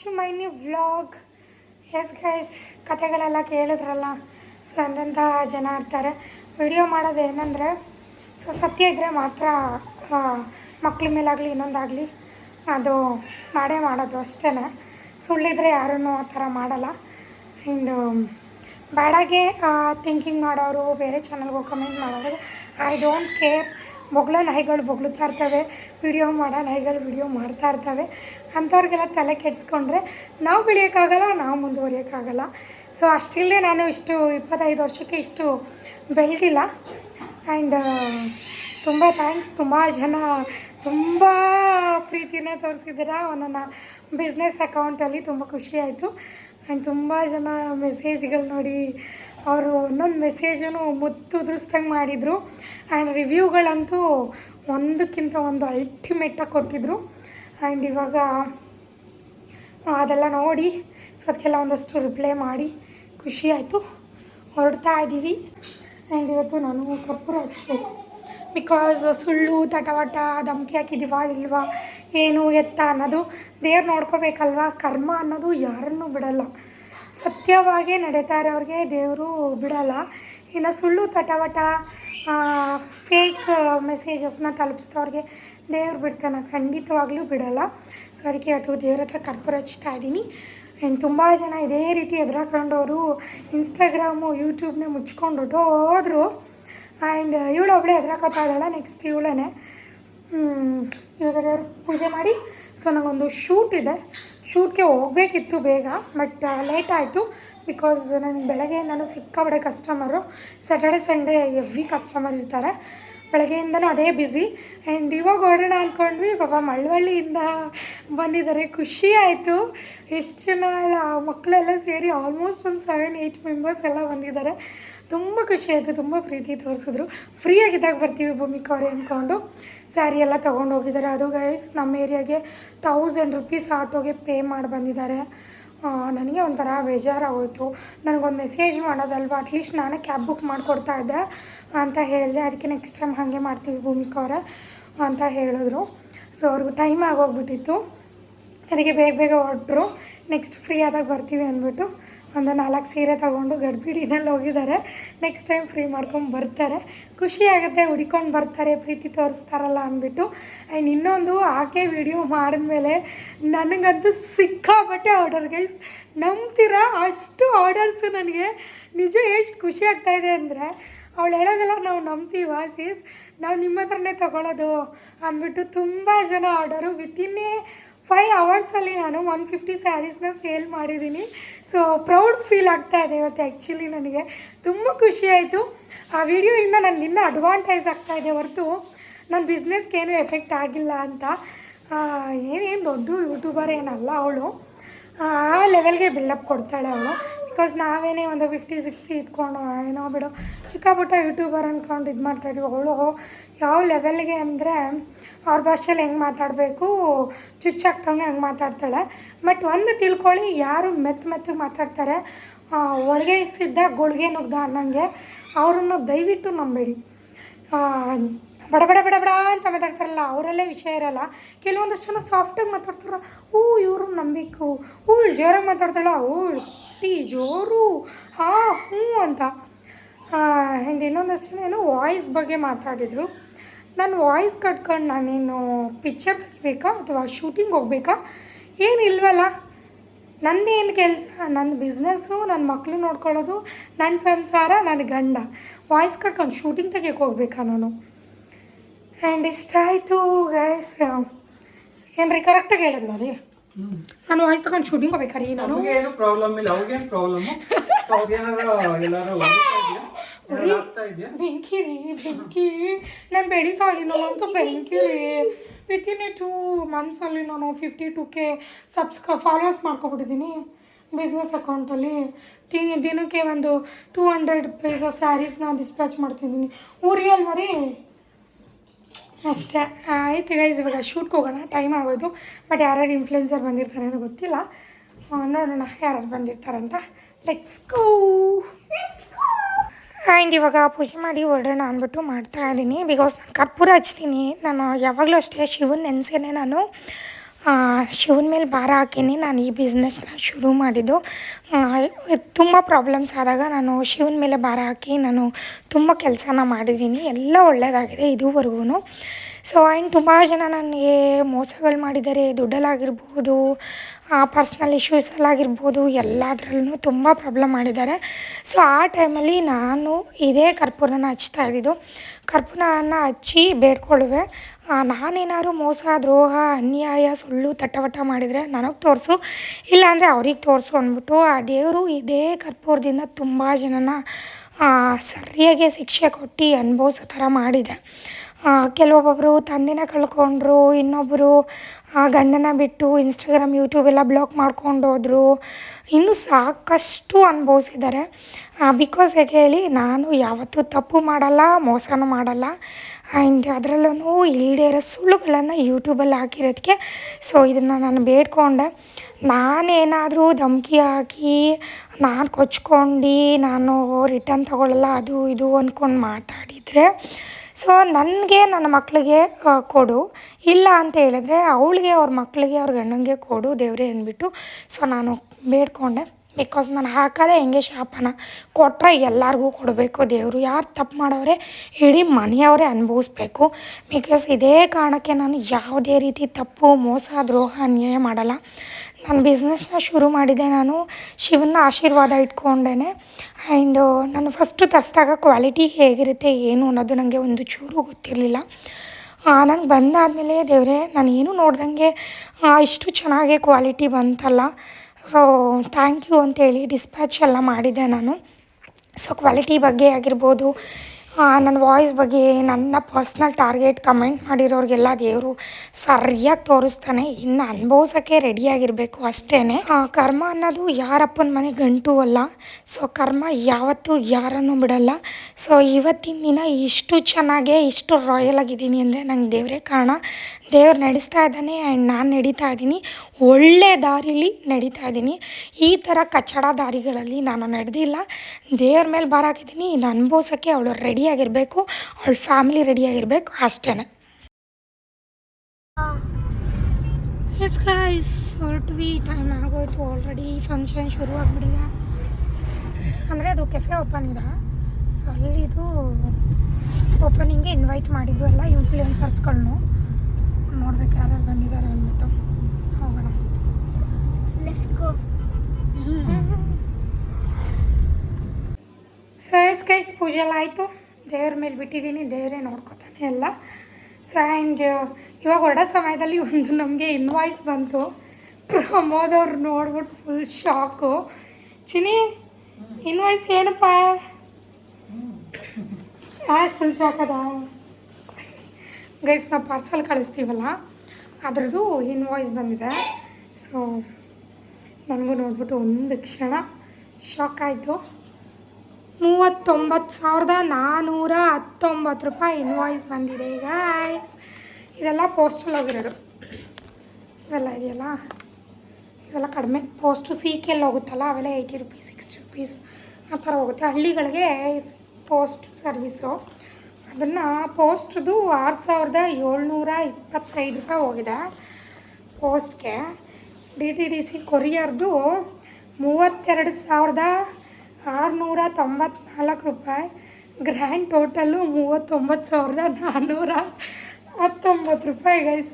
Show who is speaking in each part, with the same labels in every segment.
Speaker 1: To my new vlog yes guys ಕತೆಗಳೆಲ್ಲ ಕೇಳಿದ್ರಲ್ಲ? So ಅಂದಂಥ ಜನ ಇರ್ತಾರೆ. ವಿಡಿಯೋ ಮಾಡೋದು ಏನಂದರೆ ಸೊ ಸತ್ಯ ಇದ್ದರೆ ಮಾತ್ರ ಮಕ್ಳ ಮೇಲಾಗಲಿ, ಇನ್ನೊಂದಾಗಲಿ, ಅದು ಮಾಡೇ ಮಾಡೋದು ಅಷ್ಟೇ ಸುಳ್ಳಿದ್ರೆ ಯಾರೂ ಆ ಥರ ಮಾಡಲ್ಲ. ಆ್ಯಂಡ್ ಬ್ಯಾಡಾಗೆ ಥಿಂಕಿಂಗ್ ಮಾಡೋರು, ಬೇರೆ ಚಾನಲ್ಗೆ ಕಮೆಂಟ್ ಮಾಡೋರು ಐ ಡೋಂಟ್ ಕೇರ್ ಬೊಗಳ ನಾಯಿಗಳು ಬೊಗಳುತ್ತಾ ಇರ್ತವೆ. ವಿಡಿಯೋ ಮಾಡೋ ನಾಯಿಗಳು ವಿಡಿಯೋ ಮಾಡ್ತಾ ಇರ್ತವೆ. ಅಂಥವ್ರಿಗೆಲ್ಲ ತಲೆ ಕೆಡಿಸ್ಕೊಂಡ್ರೆ ನಾವು ಬೆಳೆಯೋಕ್ಕಾಗಲ್ಲ, ನಾವು ಮುಂದುವರಿಯೋಕ್ಕಾಗಲ್ಲ. ಸೊ ಅಷ್ಟಿಲ್ಲದೆ ನಾನು ಇಷ್ಟು ಇಪ್ಪತ್ತೈದು ವರ್ಷಕ್ಕೆ ಇಷ್ಟು ಬೆಳೆದಿಲ್ಲ. ಆ್ಯಂಡ್ ತುಂಬ ಥ್ಯಾಂಕ್ಸ್ ತುಂಬ ಜನ ತುಂಬ ಪ್ರೀತಿನ ತೋರಿಸಿದ್ದೀರಾ. ನನ್ನ ಬಿಸ್ನೆಸ್ ಅಕೌಂಟಲ್ಲಿ ತುಂಬ ಖುಷಿಯಾಯಿತು ಆ್ಯಂಡ್ ತುಂಬ ಜನ ಮೆಸೇಜ್ಗಳು ನೋಡಿ, ಅವರು ಒಂದೊಂದು ಮೆಸೇಜನ್ನು ಮುತ್ತು ಉದುರಿಸ್ದಂಗೆ ಮಾಡಿದರು. ಆ್ಯಂಡ್ ರಿವ್ಯೂಗಳಂತೂ ಒಂದಕ್ಕಿಂತ ಒಂದು ಅಲ್ಟಿಮೇಟಾಗಿ ಕೊಟ್ಟಿದ್ರು. ಆ್ಯಂಡ್ ಇವಾಗ ಅದೆಲ್ಲ ನೋಡಿ ಸೊ ಅದಕ್ಕೆಲ್ಲ ಒಂದಷ್ಟು ರಿಪ್ಲೈ ಮಾಡಿ, ಖುಷಿ ಆಯಿತು. ಹೊರಡ್ತಾ ಇದ್ದೀವಿ ಆ್ಯಂಡ್ ಇವತ್ತು ನಾನು ಕರ್ಪೂರ ಹಚ್ಬೇಕು. ಬಿಕಾಸ್ ಸುಳ್ಳು, ತಟವಟ, ಧಮಕಿ ಹಾಕಿದ್ದೀವಾ ಇಲ್ವಾ, ಏನು ಎತ್ತ ಅನ್ನೋದು ದೇವ್ರು ನೋಡ್ಕೋಬೇಕಲ್ವ? ಕರ್ಮ ಅನ್ನೋದು ಯಾರನ್ನೂ ಬಿಡಲ್ಲ. ಸತ್ಯವಾಗೇ ನಡೀತಾ ಇರೋರಿಗೆ ದೇವರು ಬಿಡಲ್ಲ. ಇನ್ನು ಸುಳ್ಳು, ತಟವಟ ಫೇಕ್ ಮೆಸೇಜಸ್ನ ತಲುಪಿಸಿದವ್ರಿಗೆ ದೇವ್ರು ಬಿಡ್ತಾನೆ ಖಂಡಿತವಾಗ್ಲೂ ಬಿಡೋಲ್ಲ. ಸೊ ಅದಕ್ಕೆ ಇವತ್ತು ದೇವ್ರ ಹತ್ರ ಕರ್ಪೂರ ಹಚ್ತಾ ಇದ್ದೀನಿ. ಆ್ಯಂಡ್ ತುಂಬ ಜನ ಇದೇ ರೀತಿ ಎದುರಾಕೊಂಡವರು ಇನ್ಸ್ಟಾಗ್ರಾಮು ಯೂಟ್ಯೂಬ್ನ ಮುಚ್ಕೊಂಡು ಹೋದರು ಆ್ಯಂಡ್ ಇವಳು ಒಬ್ಬಳೇ ಎದುರಾಕೋತಾ ಇದ್ದಾಳೆ ನೆಕ್ಸ್ಟ್ ಇವಳೇ ಇವಾಗ ಪೂಜೆ ಮಾಡಿ. ಸೊ ನನಗೊಂದು ಶೂಟ್ ಇದೆ. ಶೂಟ್ಗೆ ಹೋಗಬೇಕಿತ್ತು ಬೇಗ ಬಟ್ ಲೇಟ್ ಆಯಿತು. ಬಿಕಾಸ್ ನನಗೆ ಬೆಳಗ್ಗೆ ನಾನು ಸಿಕ್ಕಾಬಡೆ customer Saturday Sunday every customer ಇರ್ತಾರೆ. ಬೆಳಗ್ಗೆಯಿಂದನೂ ಅದೇ ಬ್ಯುಸಿ ಆ್ಯಂಡ್ ಇವಾಗ ಹೊರಡೋಣ ಅಂದ್ಕೊಂಡ್ವಿ ಪಾಪ ಮಳವಳ್ಳಿಯಿಂದ ಬಂದಿದ್ದಾರೆ. ಖುಷಿ ಆಯಿತು. ಎಷ್ಟು ಜನ ಎಲ್ಲ ಮಕ್ಕಳೆಲ್ಲ ಸೇರಿ ಆಲ್ಮೋಸ್ಟ್ ಒಂದು ಸೆವೆನ್ ಏಯ್ಟ್ ಮೆಂಬರ್ಸ್ ಎಲ್ಲ ಬಂದಿದ್ದಾರೆ. ತುಂಬ ಖುಷಿ ಆಯಿತು. ತುಂಬ ಪ್ರೀತಿ ತೋರಿಸಿದ್ರು. ಫ್ರೀಯಾಗಿದ್ದಾಗ ಬರ್ತೀವಿ ಭೂಮಿಕಾ ಅವ್ರೆ ಅಂದ್ಕೊಂಡು ಸ್ಯಾರಿ ಎಲ್ಲ ತೊಗೊಂಡು ಹೋಗಿದ್ದಾರೆ. ಅದು ಗೈಸ್ ನಮ್ಮ ಏರಿಯಾಗೆ ತೌಸಂಡ್ ರುಪೀಸ್ ಆಟೋಗೆ ಪೇ ಮಾಡಿ ಬಂದಿದ್ದಾರೆ. ನನಗೆ ಒಂಥರ ಬೇಜಾರಾಗೋಯಿತು. ನನಗೊಂದು ಮೆಸೇಜ್ ಮಾಡೋದಲ್ವ? ಅಟ್ಲೀಸ್ಟ್ ನಾನೇ ಕ್ಯಾಬ್ ಬುಕ್ ಮಾಡಿಕೊಡ್ತಾ ಇದ್ದೆ. ಅಂತ ಹೇಳಿದೆ ಅದಕ್ಕೆ ನೆಕ್ಸ್ಟ್ ಟೈಮ್ ಹಾಗೆ ಮಾಡ್ತೀವಿ ಭೂಮಿಕಾ ಅವರ ಅಂತ ಹೇಳಿದ್ರು. ಸೊ ಅವ್ರಿಗೂ ಟೈಮ್ ಆಗೋಗ್ಬಿಟ್ಟಿತ್ತು. ಅದಕ್ಕೆ ಬೇಗ ಬೇಗ ಹೊರಟ್ರು. ನೆಕ್ಸ್ಟ್ ಫ್ರೀ ಆದಾಗ ಬರ್ತೀವಿ ಅಂದ್ಬಿಟ್ಟು ಒಂದು ನಾಲ್ಕು ಸೀರೆ ತೊಗೊಂಡು ಗಡ್ಬಿಡಿನಲ್ಲಿ ಹೋಗಿದ್ದಾರೆ. ನೆಕ್ಸ್ಟ್ ಟೈಮ್ ಫ್ರೀ ಮಾಡ್ಕೊಂಡು ಬರ್ತಾರೆ. ಖುಷಿ ಆಗುತ್ತೆ, ಹುಡ್ಕೊಂಡು ಬರ್ತಾರೆ, ಪ್ರೀತಿ ತೋರಿಸ್ತಾರಲ್ಲ ಅಂದ್ಬಿಟ್ಟು. ಆ್ಯಂಡ್ ಇನ್ನೊಂದು ಆಕೆ ವಿಡಿಯೋ ಮಾಡಿದ್ಮೇಲೆ ನನಗಂತೂ ಸಿಕ್ಕಾಬಟ್ಟೆ ಆರ್ಡರ್ ಗೈಸ್ ನಂಬ್ತೀರಾ? ಅಷ್ಟು ಆರ್ಡರ್ಸು ನನಗೆ. ನಿಜ, ಎಷ್ಟು ಖುಷಿ ಆಗ್ತಾಯಿದೆ ಅಂದರೆ ಅವಳು ಹೇಳೋದೆಲ್ಲ ನಾವು ನಂಬ್ತೀವ ಸೀಸ್ ನಾವು ನಿಮ್ಮ ಹತ್ರನೇ ತಗೊಳ್ಳೋದು ಅಂದ್ಬಿಟ್ಟು ತುಂಬ ಜನ ಆರ್ಡರು ವಿತಿನ್ನೇ ಫೈವ್ ಅವರ್ಸಲ್ಲಿ ನಾನು ಒನ್ ಫಿಫ್ಟಿ ಸ್ಯಾರೀಸ್ನ ಸೇಲ್ ಮಾಡಿದ್ದೀನಿ. ಸೊ ಪ್ರೌಡ್ ಫೀಲ್ ಆಗ್ತಾ ಇದೆ ಇವತ್ತು ಆ್ಯಕ್ಚುಲಿ ನನಗೆ. ತುಂಬ ಖುಷಿ ಆಯಿತು. ಆ ವಿಡಿಯೋಯಿಂದ ನನಗೆ ಇನ್ನೂ ಅಡ್ವಾಂಟೇಜ್ ಆಗ್ತಾ ಇದೆ ಹೊರತು ನನ್ನ ಬಿಸ್ನೆಸ್ಗೆ ಏನೂ ಎಫೆಕ್ಟ್ ಆಗಿಲ್ಲ ಅಂತ. ಏನೇನು ದೊಡ್ಡ ಯೂಟ್ಯೂಬರ್ ಏನಲ್ಲ ಅವಳು. ಆ ಲೆವೆಲ್ಗೆ ಬಿಲ್ಡಪ್ ಕೊಡ್ತಾಳೆ ಅವಳು. ಬಿಕಾಸ್ ನಾವೇನೇ ಒಂದು ಫಿಫ್ಟಿ ಸಿಕ್ಸ್ಟಿ ಇಟ್ಕೊಂಡು ಏನೋ ಬಿಡು. ಚಿಕ್ಕ ಪುಟ್ಟ ಯೂಟ್ಯೂಬರ್ ಅಂದ್ಕೊಂಡು ಇದು ಮಾಡ್ತಾಯಿದ್ವಿ ಅವಳು ಯಾವ ಲೆವೆಲ್ಗೆ ಅಂದರೆ ಅವ್ರ ಭಾಷೆಯಲ್ಲಿ ಹೆಂಗೆ ಮಾತಾಡಬೇಕು? ಚುಚ್ಚಾಕ್ತಂಗೆ ಹಂಗೆ ಮಾತಾಡ್ತಾಳೆ. ಬಟ್ ಒಂದು ತಿಳ್ಕೊಳ್ಳಿ, ಯಾರು ಮೆತ್ತ ಮೆತ್ತಗೆ ಮಾತಾಡ್ತಾರೆ ಹೊರಗೆ ಸಿದ್ಧ ಗುಳ್ಗೆ ನುಗ್ದ ಅನ್ನಂಗೆ ಅವ್ರನ್ನು ದಯವಿಟ್ಟು ನಂಬೇಡಿ. ಬಡ ಬಡ ಅಂತ ಮಾತಾಡ್ತಾರಲ್ಲ, ಅವರಲ್ಲೇ ವಿಷಯ ಇರಲ್ಲ. ಕೆಲವೊಂದಷ್ಟು ಜನ ಸಾಫ್ಟಾಗಿ ಮಾತಾಡ್ತಾರ. ಹೂ ಇವರು ನಂಬಿಕೆ ಹೂ ಇಳು ಜೋರಾಗಿ ಮಾತಾಡ್ತಾಳ ಹೂ ಟೀ ಜೋರು. ಹಾ, ಹ್ಞೂ ಅಂತ. ಆ್ಯಂಡ್ ಇನ್ನೊಂದಷ್ಟು ಜನ ಏನು? ವಾಯ್ಸ್ ಬಗ್ಗೆ ಮಾತಾಡಿದರು. ನಾನು ವಾಯ್ಸ್ ಕಟ್ಕೊಂಡು ನಾನೇನು ಪಿಕ್ಚರ್ ತೆಗಿಬೇಕಾ ಅಥವಾ ಶೂಟಿಂಗ್ ಹೋಗ್ಬೇಕಾ? ಏನಿಲ್ವಲ್ಲ ನಂದೇನು ಕೆಲಸ? ನನ್ನ ಬಿಸ್ನೆಸ್ಸು ನನ್ನ ಮಕ್ಕಳು ನೋಡ್ಕೊಳ್ಳೋದು ನನ್ನ ಸಂಸಾರ ನನ್ನ ಗಂಡ. ವಾಯ್ಸ್ ಕಟ್ಕೊಂಡು ಶೂಟಿಂಗ್ ತೆಗಿಯೋಕೆ ಹೋಗ್ಬೇಕಾ ನಾನು? ಆ್ಯಂಡ್ ಇಷ್ಟ ಆಯಿತು ಗೈಸ್ ಏನು ರೀ ಕರೆಕ್ಟಾಗಿ ಹೇಳಿದ್ಲ ರೀ? ನಾನು ವಾಯ್ಸ್ ತಗೊಂಡು ಶೂಟಿಂಗ್ ಹೋಗ್ಬೇಕಾರಿ ನಾನು?
Speaker 2: ಏನು ಪ್ರಾಬ್ಲಮ್ ಇಲ್ಲ ಅವ್ರಿಗೇನು ಪ್ರಾಬ್ಲಮ್
Speaker 1: ಬೆಂಕಿ ರೀ ಬೆಂಕಿ. ನಾನು ಬೆಳೀತಾ ಇದ್ದೀನಲ್ಲ ಅಂತ ಬೆಂಕಿ ರೀ. ವಿತಿನ್ ಎ ಟೂ ಮಂತ್ಸಲ್ಲಿ ನಾನು ಫಿಫ್ಟಿ ಟು ಕೆ ಸಬ್ಸ್ಕ ಫಾಲೋವರ್ಸ್ ಮಾಡ್ಕೊಬಿಟ್ಟಿದ್ದೀನಿ ಬಿಸ್ನೆಸ್ ಅಕೌಂಟಲ್ಲಿ ತಿ ದಿನಕ್ಕೆ ಒಂದು ಟೂ ಹಂಡ್ರೆಡ್ ಪೀಸಸ್ ಸ್ಯಾರೀಸ್ನ ಡಿಸ್ಪ್ಯಾಚ್ ಮಾಡ್ತಿದ್ದೀನಿ. ಊರಿಗೆ ಅಲ್ವ ರೀ? ಅಷ್ಟೇ. ಆಯ್ತು ಗೈಸ್ ಇವಾಗ ಶೂಟ್ಗೆ ಹೋಗೋಣ. ಟೈಮ್ ಆಗೋದು ಬಟ್ ಯಾರ್ಯಾರು ಇನ್ಫ್ಲುಯೆನ್ಸರ್ ಬಂದಿರ್ತಾರೆ ಅನ್ನೋ ಗೊತ್ತಿಲ್ಲ. ನೋಡೋಣ ಯಾರ್ಯಾರು ಬಂದಿರ್ತಾರಂತ ಲೆಟ್ಸ್ ಗೋ ಆ್ಯಂಡ್ ಇವಾಗ ಪೂಜೆ ಮಾಡಿ ಹೊರಡೋಣ ಅಂದ್ಬಿಟ್ಟು ಮಾಡ್ತಾ ಇದ್ದೀನಿ ಬಿಕಾಸ್ ನಾನು ಕರ್ಪೂರ ಹಚ್ತೀನಿ. ನಾನು ಯಾವಾಗಲೂ ಅಷ್ಟೇ ಶಿವನ ನೆನೆಸೇನೆ ನಾನು. ಶಿವನ ಮೇಲೆ ಭಾರ ಹಾಕಿನಿ. ನಾನು ಈ ಬಿಸ್ನೆಸ್ನ ಶುರು ಮಾಡಿದ್ದು. ತುಂಬ ಪ್ರಾಬ್ಲಮ್ಸ್ ಆದಾಗ ನಾನು ಶಿವನ ಮೇಲೆ ಭಾರ ಹಾಕಿ ನಾನು ತುಂಬ ಕೆಲಸನ ಮಾಡಿದ್ದೀನಿ ಎಲ್ಲ ಒಳ್ಳೆಯದಾಗಿದೆ ಇದುವರೆಗೂ ಸೊ ಆ್ಯಂಡ್ ತುಂಬ ಜನ ನನಗೆ ಮೋಸಗಳು ಮಾಡಿದ್ದಾರೆ. ದುಡ್ಡಲ್ಲಾಗಿರ್ಬೋದು ಪರ್ಸ್ನಲ್ ಇಶ್ಯೂಸಲ್ಲಾಗಿರ್ಬೋದು ಎಲ್ಲದರಲ್ಲೂ ತುಂಬ ಪ್ರಾಬ್ಲಮ್ ಮಾಡಿದ್ದಾರೆ. ಸೊ ಆ ಟೈಮಲ್ಲಿ ನಾನು ಇದೇ ಕರ್ಪೂರನ ಹಚ್ತಾ ಇದ್ದಿದ್ದು. ಕರ್ಪೂರನ ಹಚ್ಚಿ ಬೇಡ್ಕೊಳ್ಳುವೆ ನಾನೇನಾದ್ರು ಮೋಸ, ದ್ರೋಹ, ಅನ್ಯಾಯ, ಸುಳ್ಳು ತಟ್ಟವಟ ಮಾಡಿದರೆ ನನಗೆ ತೋರಿಸು. ಇಲ್ಲಾಂದರೆ ಅವ್ರಿಗೆ ತೋರಿಸು ಅಂದ್ಬಿಟ್ಟು ಆ ದೇವರು ಇದೇ ಕರ್ಪೂರದಿಂದ ತುಂಬ ಜನನ ಸರಿಯಾಗಿ ಶಿಕ್ಷೆ ಕೊಟ್ಟು ಅನುಭವಿಸೋ ಥರ ಮಾಡಿದೆ. ಕೆಲವೊಬ್ಬೊಬ್ಬರು ತಂದೆನ ಕಳ್ಕೊಂಡ್ರು ಇನ್ನೊಬ್ಬರು ಗಂಡನ ಬಿಟ್ಟು ಇನ್ಸ್ಟಾಗ್ರಾಮ್ ಯೂಟ್ಯೂಬ್ ಎಲ್ಲ ಬ್ಲಾಕ್ ಮಾಡ್ಕೊಂಡು ಹೋದರು ಇನ್ನೂ ಸಾಕಷ್ಟು ಅನುಭವಿಸಿದ್ದಾರೆ. ಬಿಕಾಸ್ ಹೇಗೆ ಹೇಳಿ, ನಾನು ಯಾವತ್ತೂ ತಪ್ಪು ಮಾಡಲ್ಲ, ಮೋಸನೂ ಮಾಡಲ್ಲ. ಆ್ಯಂಡ್ ಅದರಲ್ಲೂ ಇಲ್ಲದೇ ಇರೋ ಸುಳ್ಳುಗಳನ್ನು ಯೂಟ್ಯೂಬಲ್ಲಿ ಹಾಕಿರೋದಕ್ಕೆ ಸೊ ಇದನ್ನು ನಾನು ಬೇಡ್ಕೊಂಡೆ. ನಾನೇನಾದರೂ ಧಮಕಿ ಹಾಕಿ, ನಾನು ಕೊಚ್ಕೊಂಡು, ನಾನು ರಿಟರ್ನ್ ತೊಗೊಳ್ಳಲ್ಲ ಅದು ಇದು ಅಂದ್ಕೊಂಡು ಮಾತಾಡಿದರೆ ಸೊ ನನಗೆ ನನ್ನ ಮಕ್ಕಳಿಗೆ ಕೊಡು. ಇಲ್ಲ ಅಂತ ಹೇಳಿದ್ರೆ ಅವಳಿಗೆ ಅವ್ರ ಮಕ್ಕಳಿಗೆ ಅವ್ರ ಗಂಡನಿಗೆ ಕೊಡು ದೇವರೇ ಅಂದ್ಬಿಟ್ಟು. ಸೊ ನಾನು ಬೇಡ್ಕೊಂಡೆ. ಬಿಕಾಸ್ ನಾನು ಹಾಕೋದೇ ಹೆಂಗೆ ಶಾಪನ ಕೊಟ್ಟರೆ ಎಲ್ಲರಿಗೂ ಕೊಡಬೇಕು ದೇವರು. ಯಾರು ತಪ್ಪು ಮಾಡೋರೆ, ಇಡೀ ಮನೆಯವರೇ ಅನುಭವಿಸ್ಬೇಕು. ಬಿಕಾಸ್ ಇದೇ ಕಾರಣಕ್ಕೆ ನಾನು ಯಾವುದೇ ರೀತಿ ತಪ್ಪು, ಮೋಸ, ದ್ರೋಹ, ಅನ್ಯಾಯ ಮಾಡಲ್ಲ. ನಾನು ಬಿಸ್ನೆಸ್ನ ಶುರು ಮಾಡಿದೆ ನಾನು ಶಿವನ ಆಶೀರ್ವಾದ ಇಟ್ಕೊಂಡೇ ಆ್ಯಂಡ್ ನಾನು ಫಸ್ಟು ತರಿಸಿದಾಗ ಕ್ವಾಲಿಟಿ ಹೇಗಿರುತ್ತೆ, ಏನು ಅನ್ನೋದು ನನಗೆ ಒಂದು ಚೂರು ಗೊತ್ತಿರಲಿಲ್ಲ. ನನಗೆ ಬಂದಾದಮೇಲೆ ದೇವರೇ, ನಾನು ಏನೂ ನೋಡ್ದಂಗೆ ಇಷ್ಟು ಚೆನ್ನಾಗಿ ಕ್ವಾಲಿಟಿ ಬಂತಲ್ಲ. ಸೊ ಥ್ಯಾಂಕ್ ಯು ಅಂತೇಳಿ ಡಿಸ್ಪ್ಯಾಚ್ ಎಲ್ಲ ಮಾಡಿದ್ದೆ ನಾನು. ಸೊ ಕ್ವಾಲಿಟಿ ಬಗ್ಗೆ ಆಗಿರ್ಬೋದು ನನ್ನ ವಾಯ್ಸ್ ಬಗ್ಗೆ, ನನ್ನ ಪರ್ಸ್ನಲ್ ಟಾರ್ಗೆಟ್ ಕಮೆಂಟ್ ಮಾಡಿರೋರಿಗೆಲ್ಲ ದೇವರು ಸರಿಯಾಗಿ ತೋರಿಸ್ತಾನೆ. ಇನ್ನು ಅನುಭವಿಸೋಕ್ಕೆ ರೆಡಿಯಾಗಿರಬೇಕು ಅಷ್ಟೇ ಕರ್ಮ ಅನ್ನೋದು ಯಾರಪ್ಪನ ಮನೆ ಗಂಟು ಅಲ್ಲ. ಸೊ ಕರ್ಮ ಯಾವತ್ತೂ ಯಾರನ್ನು ಬಿಡಲ್ಲ. ಸೊ ಇವತ್ತಿನ ದಿನ ಇಷ್ಟು ಚೆನ್ನಾಗೆ, ಇಷ್ಟು ರಾಯಲ್ ಆಗಿದ್ದೀನಿ ಅಂದರೆ ನಂಗೆ ದೇವರೇ ಕಾರಣ. ದೇವ್ರು ನಡೆಸ್ತಾ ಇದ್ದಾನೆ ಆ್ಯಂಡ್ ನಾನು ನಡೀತಾ ಇದ್ದೀನಿ. ಒಳ್ಳೆ ದಾರಿಲಿ ನಡೀತಾ ಇದ್ದೀನಿ. ಈ ಥರ ಕಚ್ಚಡ ದಾರಿಗಳಲ್ಲಿ ನಾನು ನಡೆದಿಲ್ಲ. ದೇವ್ರ ಮೇಲೆ ಭಾರ ಹಾಕಿದ್ದೀನಿ. ಇನ್ನು ಅನುಭವಿಸೋಕ್ಕೆ ಅವಳು ರೆಡಿಯಾಗಿರಬೇಕು ಅವಳ ಫ್ಯಾಮಿಲಿ ರೆಡಿಯಾಗಿರಬೇಕು ಅಷ್ಟೇ ಟೈಮ್ ಆಗೋಯ್ತು ಆಲ್ರೆಡಿ ಫಂಕ್ಷನ್ ಶುರು ಆಗಿಬಿಡಿಲ್ಲ ಅಂದರೆ ಅದು ಕೆಫೆ ಓಪನ್ ಇದೆ. ಸೊ ಅಲ್ಲಿದು ಓಪನಿಂಗ್ಗೆ ಇನ್ವೈಟ್ ಮಾಡಿದ್ರು ಎಲ್ಲ ಇನ್ಫ್ಲೂಯೆನ್ಸರ್ಸ್ಗಳನ್ನು ನೋಡ್ಬೇಕು ಯಾರ್ಯಾರು ಬಂದಿದ್ದಾರೆ ಅಂದ್ಬಿಟ್ಟು. ಹೋಗೋಣ. ಸೊ ಎಸ್ ಕೈಸ್ ಪೂಜೆ ಎಲ್ಲ ಆಯಿತು. ದೇವ್ರ ಮೇಲೆ ಬಿಟ್ಟಿದ್ದೀನಿ ದೇವರೇ ನೋಡ್ಕೊತಾನೆ ಎಲ್ಲ. ಸೊ ಆ್ಯಂಡ್ ಇವಾಗ ಹೊರಡೋ ಸಮಯದಲ್ಲಿ ಒಂದು ನಮಗೆ ಇನ್ವಾಯ್ಸ್ ಬಂತು. ಪ್ರಮೋದ್ ಅವ್ರು ನೋಡ್ಬಿಟ್ಟು ಫುಲ್ ಶಾಕು ಚಿನಿ ಇನ್ವಾಯ್ಸ್ ಏನಪ್ಪ? ಫುಲ್ ಶಾಕ್ ಅದ? ಗೈಸ್ ನಾವು ಪಾರ್ಸಲ್ ಕಳಿಸ್ತೀವಲ್ಲ? ಅದರದ್ದು ಇನ್ವಾಯ್ಸ್ ಬಂದಿದೆ. ಸೊ ನನಗೂ ನೋಡ್ಬಿಟ್ಟು ಒಂದು ಕ್ಷಣ ಶಾಕ್ ಆಯಿತು. ಮೂವತ್ತೊಂಬತ್ತು ಸಾವಿರದ ನಾನ್ನೂರ ಹತ್ತೊಂಬತ್ತು ರೂಪಾಯಿ ಇನ್ವಾಯ್ಸ್ ಬಂದಿದೆ ಈಗ ಇದೆಲ್ಲ ಪೋಸ್ಟಲ್ಲಿ ಹೋಗಿರೋದು. ಇವೆಲ್ಲ ಇದೆಯಲ್ಲ? ಇವೆಲ್ಲ ಕಡಿಮೆ. ಪೋಸ್ಟು ಸಿ ಕೆಲ್ ಹೋಗುತ್ತಲ್ಲ, ಅವೆಲ್ಲ ಏಯ್ಟಿ ರುಪೀಸ್ ಸಿಕ್ಸ್ಟಿ ರುಪೀಸ್ ಆ ಥರ ಹೋಗುತ್ತೆ. ಹಳ್ಳಿಗಳಿಗೆ ಪೋಸ್ಟ್ ಸರ್ವಿಸು ಅದನ್ನು ಪೋಸ್ಟ್ದು ಆರು ಸಾವಿರದ ಏಳ್ನೂರ ಇಪ್ಪತ್ತೈದು ರೂಪಾಯಿ ಹೋಗಿದೆ ಪೋಸ್ಟ್ಗೆ. ಡಿ ಟಿ ಡಿ ಸಿ ಕೊರಿಯರ್ದು ಮೂವತ್ತೆರಡು ಸಾವಿರದ ಆರುನೂರ ತೊಂಬತ್ನಾಲ್ಕು ರೂಪಾಯಿ. ಗ್ರ್ಯಾಂಡ್ ಟೋಟಲ್ಲು ಮೂವತ್ತೊಂಬತ್ತು ಸಾವಿರದ ನಾನ್ನೂರ ಹತ್ತೊಂಬತ್ತು ರೂಪಾಯಿ ಗೈಸ್.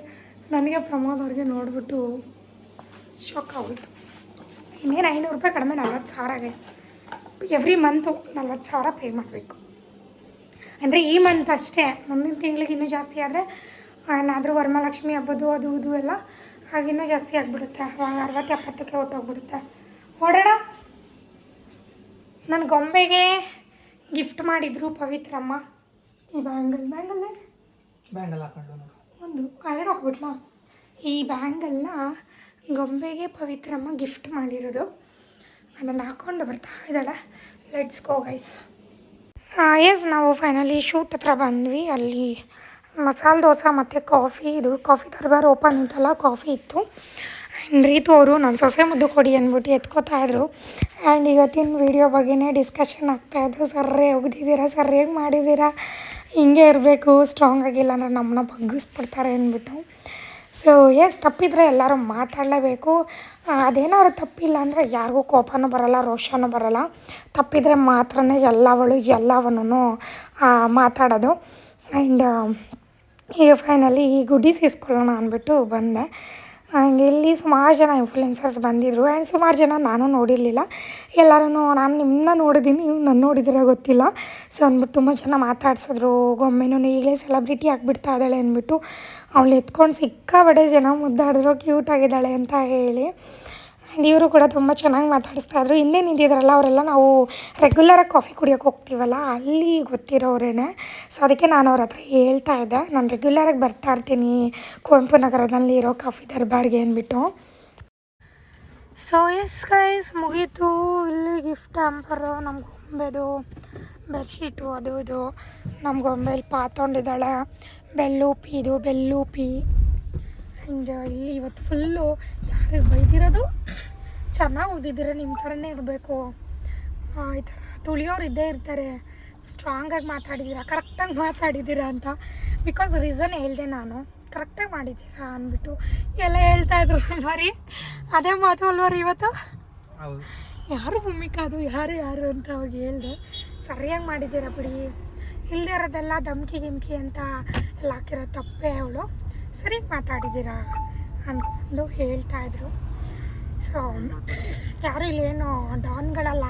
Speaker 1: ನನಗೆ ಪ್ರಮೋದ್ ಅವ್ರಿಗೆ ನೋಡಿಬಿಟ್ಟು ಶಾಕ್ ಆಗೋಯ್ತು. ಇನ್ನೇನು ಐನೂರು ರೂಪಾಯಿ ಕಡಿಮೆ ನಲ್ವತ್ತು ಸಾವಿರ ಗೈಸ್. ಎವ್ರಿ ಮಂತು ನಲ್ವತ್ತು ಸಾವಿರ ಪೇ ಮಾಡಬೇಕು. ಅಂದರೆ ಈ ಮಂತ್ ಅಷ್ಟೇ. ಮುಂದಿನ ತಿಂಗಳಿಗೆ ಇನ್ನೂ ಜಾಸ್ತಿ ಆದರೆ ಏನಾದರೂ ವರಮಹಾಲಕ್ಷ್ಮಿ ಹಬ್ಬದು ಅದು ಇದು ಎಲ್ಲ ಆಗಿನ್ನೂ ಜಾಸ್ತಿ ಆಗಿಬಿಡುತ್ತೆ. ಅವಾಗ ಅರವತ್ತು ಎಪ್ಪತ್ತಕ್ಕೆ ಹೊಟ್ಟೋಗ್ಬಿಡುತ್ತೆ ಓಡೋಣ ನನ್ನ ಗೊಂಬೆಗೆ ಗಿಫ್ಟ್ ಮಾಡಿದ್ರು ಪವಿತ್ರಮ್ಮ. ಈ ಬ್ಯಾಂಗಲ್ ಬ್ಯಾಂಗಲ್
Speaker 2: ಬ್ಯಾಂಗಲ್ ಹಾಕೊಂಡು
Speaker 1: ಒಂದು ಎರಡು ಹೋಗ್ಬಿಟ್ಲ ಈ ಬ್ಯಾಂಗಲ್ನ ಗೊಂಬೆಗೆ ಪವಿತ್ರಮ್ಮ ಗಿಫ್ಟ್ ಮಾಡಿರೋದು. ಅದನ್ನು ಹಾಕ್ಕೊಂಡು ಬರ್ತಾ ಇದ್ದಾಳೆ. ಲೆಟ್ಸ್ ಗೋ ಗೈಸ್ ಎಸ್ ನಾವು ಫೈನಲಿ ಶೂಟ್ ಹತ್ರ ಬಂದ್ವಿ. ಅಲ್ಲಿ ಮಸಾಲೆ ದೋಸೆ ಮತ್ತು ಕಾಫಿ ಇದು. ಕಾಫಿ ದರ್ಬಾರ್ ಓಪನ್ ಇತ್ತಲ್ಲ ಕಾಫಿ ಇತ್ತು. ಆ್ಯಂಡ್ ರೀತು ಅವರು ನನ್ನ ಸೊಸೆ ಮುದ್ದು ಕೊಡಿ ಅಂದ್ಬಿಟ್ಟು ಎತ್ಕೋತಾ ಇದ್ರು. ಆ್ಯಂಡ್ ಇವತ್ತಿನ ವೀಡಿಯೋ ಬಗ್ಗೆನೇ ಡಿಸ್ಕಷನ್ ಆಗ್ತಾಯಿದ್ರು ಸರ್ರೇ ಒಗ್ದಿದ್ದೀರಾ ಸರ್ರಿಯಾಗಿ ಮಾಡಿದ್ದೀರಾ? ಹಿಂಗೆ ಇರಬೇಕು ಸ್ಟ್ರಾಂಗ್ ಆಗಿಲ್ಲ ಅಂದ್ರೆ ನಮ್ಮನ್ನ ಬಗ್ಗಿಸ್ಬಿಡ್ತಾರೆ ಅಂದ್ಬಿಟ್ಟು ಸೊ ಎಸ್ ತಪ್ಪಿದರೆ ಎಲ್ಲರೂ ಮಾತಾಡಲೇಬೇಕು. ಅದೇನಾದ್ರು ತಪ್ಪಿಲ್ಲ ಅಂದರೆ ಯಾರಿಗೂ ಕೋಪನೂ ಬರಲ್ಲ, ರೋಷನೂ ಬರಲ್ಲ. ತಪ್ಪಿದರೆ ಮಾತ್ರನೇ ಎಲ್ಲವಳು ಎಲ್ಲವನ್ನೂ ಮಾತಾಡೋದು. ಆ್ಯಂಡ್ ಈಗ ಫೈನಲಿ ಈ ಗುಡೀಸ್ ಇಸ್ಕೊಳ್ಳೋಣ ಅಂದ್ಬಿಟ್ಟು ಬಂದೆ. ಆ್ಯಂಡ್ ಇಲ್ಲಿ ಸುಮಾರು ಜನ ಇನ್ಫ್ಲುಯೆನ್ಸರ್ಸ್ ಬಂದಿದ್ದರು ಆ್ಯಂಡ್ ಸುಮಾರು ಜನ ನಾನು ನೋಡಿರಲಿಲ್ಲ. ಎಲ್ಲರೂ ನಾನು ನಿಮ್ಮನ್ನ ನೋಡಿದ್ದೀನಿ ನೀವು ನನ್ನ ನೋಡಿದಿರ ಗೊತ್ತಿಲ್ಲ. ಸೊ ಅಂದ್ಬಿಟ್ಟು ತುಂಬ ಜನ ಮಾತಾಡ್ಸಿದ್ರು ಒಮ್ಮೆನೂ ಈಗಲೇ ಸೆಲೆಬ್ರಿಟಿ ಆಗಿಬಿಡ್ತಾ ಇದ್ದಾಳೆ ಅಂದ್ಬಿಟ್ಟು. ಅವಳು ಎತ್ಕೊಂಡು ಸಿಕ್ಕಾಬಡೆ ಜನ ಮುದ್ದಾಡಿದ್ರು ಕ್ಯೂಟ್ ಆಗಿದ್ದಾಳೆ ಅಂತ ಹೇಳಿ. ಆ್ಯಂಡ್ ಇವರು ಕೂಡ ತುಂಬ ಚೆನ್ನಾಗಿ ಮಾತಾಡಿಸ್ತಾ ಇದ್ರು. ಹಿಂದೆ ನಿಂತಿದ್ರಲ್ಲ, ಅವರೆಲ್ಲ ನಾವು ರೆಗ್ಯುಲರಾಗಿ ಕಾಫಿ ಕುಡಿಯೋಕೆ ಹೋಗ್ತೀವಲ್ಲ, ಅಲ್ಲಿ ಗೊತ್ತಿರೋರೇನೆ. ಸೊ ಅದಕ್ಕೆ ನಾನು ಅವ್ರ ಹತ್ರ ಹೇಳ್ತಾ ಇದ್ದೆ. ನಾನು ರೆಗ್ಯುಲರಾಗಿ ಬರ್ತಾ ಇರ್ತೀನಿ ಕುವೆಂಪು ನಗರದಲ್ಲಿ ಇರೋ ಕಾಫಿ ದರ್ಬಾರ್ಗೆ ಅಂದ್ಬಿಟ್ಟು. ಸೊ ಎಸ್ ಗೈಸ್ ಮುಗೀತು. ಇಲ್ಲಿ ಗಿಫ್ಟ್ ಹ್ಯಾಂಪರು ನಮ್ಗೆ ಗೊಂಬೆದು ಬೆಡ್ಶೀಟು ಅದು ಇದು. ನಮ್ಮ ಗೊಂಬೆಲಿ ಪಾತೊಂಡಿದ್ದಾಳೆ ಬೆಲ್ಲೂಪಿ ಇದು ಬೆಲ್ಲೂಪಿ ಆ್ಯಂಡ್ ಇಲ್ಲಿ ಇವತ್ತು ಫುಲ್ಲು ಯಾರಿಗೆ ಬೈದಿರೋದು? ಚೆನ್ನಾಗಿ ಓದಿದ್ದೀರ? ನಿಮ್ಮ ಥರನೇ ಇರಬೇಕು. ಈ ಥರ ತುಳಿಯೋರು ಇದ್ದೇ ಇರ್ತಾರೆ. ಸ್ಟ್ರಾಂಗಾಗಿ ಮಾತಾಡಿದ್ದೀರಾ ಕರೆಕ್ಟಾಗಿ ಮಾತಾಡಿದ್ದೀರಾ ಅಂತ. ಬಿಕಾಸ್ ರೀಸನ್ ಹೇಳ್ದೆ ನಾನು. ಕರೆಕ್ಟಾಗಿ ಮಾಡಿದ್ದೀರಾ ಅಂದ್ಬಿಟ್ಟು ಎಲ್ಲ ಹೇಳ್ತಾ ಇದ್ರು ಅಲ್ವರಿ? ಅದೇ ಮಾತು ಅಲ್ವರಿ ಇವತ್ತು? ಯಾರು ಭೂಮಿಕಾ ಅದು ಯಾರು ಯಾರು ಅಂತ ಅವಾಗ ಹೇಳ್ದೆ. ಸರಿಯಾಗಿ ಮಾಡಿದ್ದೀರಾ ಬಿಡಿ? ಇಲ್ಲದೆ ಇರೋದೆಲ್ಲ ಧಮ್ಕಿ ಗಿಮ್ಕಿ ಅಂತ ಎಲ್ಲ ಹಾಕಿರೋ ತಪ್ಪೇ ಅವಳು. ಸರಿಯಾಗಿ ಮಾತಾಡಿದ್ದೀರಾ ಅಂದ್ಕೊಂಡು ಹೇಳ್ತಾಯಿದ್ರು ಸೊ ಯಾರು ಇಲ್ಲೇನು ಡಾನ್ಗಳಲ್ಲ